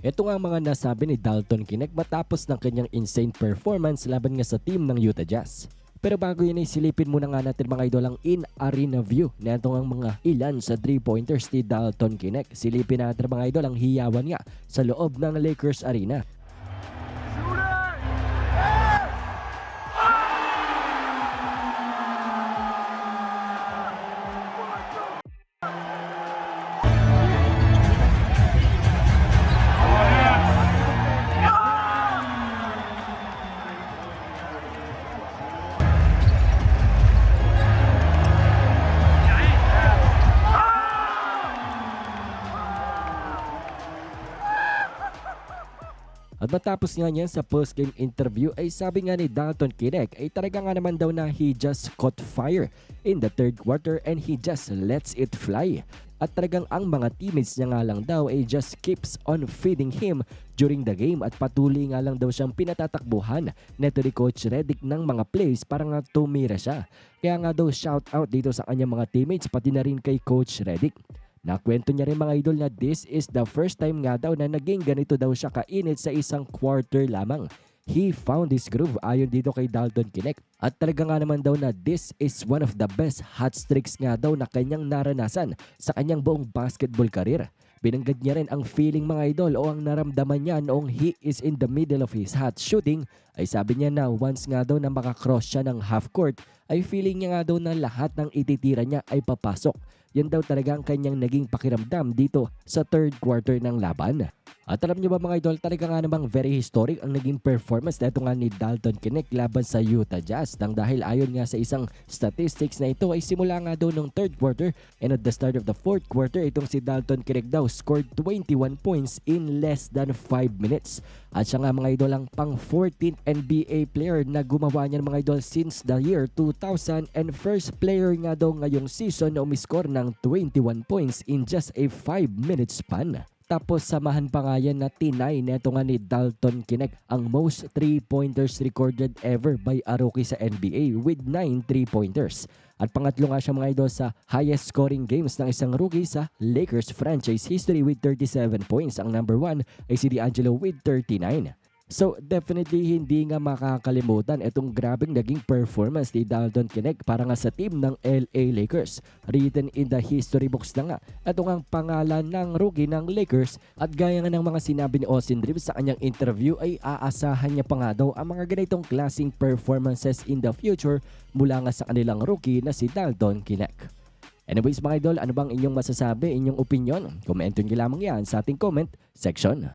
Ito nga ang mga nasabi ni Dalton Kinect matapos ng kanyang insane performance laban nga sa team ng Utah Jazz. Pero bago yun ay silipin muna nga natin mga idol ang in-arena view na ang mga ilan sa 3-pointers ni Dalton Kinect. Silipin natin mga idol ang hiyawan nga sa loob ng Lakers Arena. At matapos nga niyan sa post-game interview ay sabi nga ni Dalton Kinect ay talaga nga naman daw na he just caught fire in the third quarter and he just lets it fly. At talagang ang mga teammates niya nga lang daw ay just keeps on feeding him during the game at patuloy nga lang daw siyang pinatatakbuhan neto ni Coach Redick ng mga plays para nga tumira siya. Kaya nga daw shout out dito sa kanyang mga teammates pati na rin kay Coach Redick. Nakwento niya rin mga idol na this is the first time nga daw na naging ganito daw siya kainit sa isang quarter lamang. He found his groove ayon dito kay Dalton Kinect. At talaga nga naman daw na this is one of the best hot streaks nga daw na kanyang naranasan sa kanyang buong basketball career. Binanggad niya rin ang feeling mga idol o ang naramdaman niya noong he is in the middle of his hot shooting ay sabi niya na once nga daw na makakross siya ng half court ay feeling niya nga daw na lahat ng ititira niya ay papasok. Yan daw talaga ang kanyang naging pakiramdam dito sa third quarter ng laban. At alam niyo ba mga idol, talaga nga namang very historic ang naging performance na ito nga ni Dalton Kinect laban sa Utah Jazz. Nang dahil ayon nga sa isang statistics na ito ay simula nga daw ng third quarter and at the start of the fourth quarter itong si Dalton Kinect daw scored 21 points in less than 5 minutes. At siya nga mga idol ang pang 14th NBA player na gumawa niyan mga idol since the year 2000 and first player nga daw ngayong season na umiscore ng 21 points in just a 5 minute span. Tapos samahan pa nga yan na tinay neto nga ni Dalton Kinect ang most 3-pointers recorded ever by a rookie sa NBA with 9 3-pointers. At pangatlo nga siya mga idol sa highest scoring games ng isang rookie sa Lakers franchise history with 37 points. Ang number 1 ay si D'Angelo with 39. So definitely hindi nga makakalimutan itong grabing naging performance ni Dalton Kinect para nga sa team ng LA Lakers. Written in the history books na nga ito ang pangalan ng rookie ng Lakers at gaya nga ng mga sinabi ni Austin Reeves sa kanyang interview ay aasahan niya pa nga daw ang mga ganitong klaseng performances in the future mula nga sa kanilang rookie na si Dalton Kinect. Anyways mga idol, ano bang inyong masasabi, inyong opinion? Komento nyo lamang yan sa ating comment section.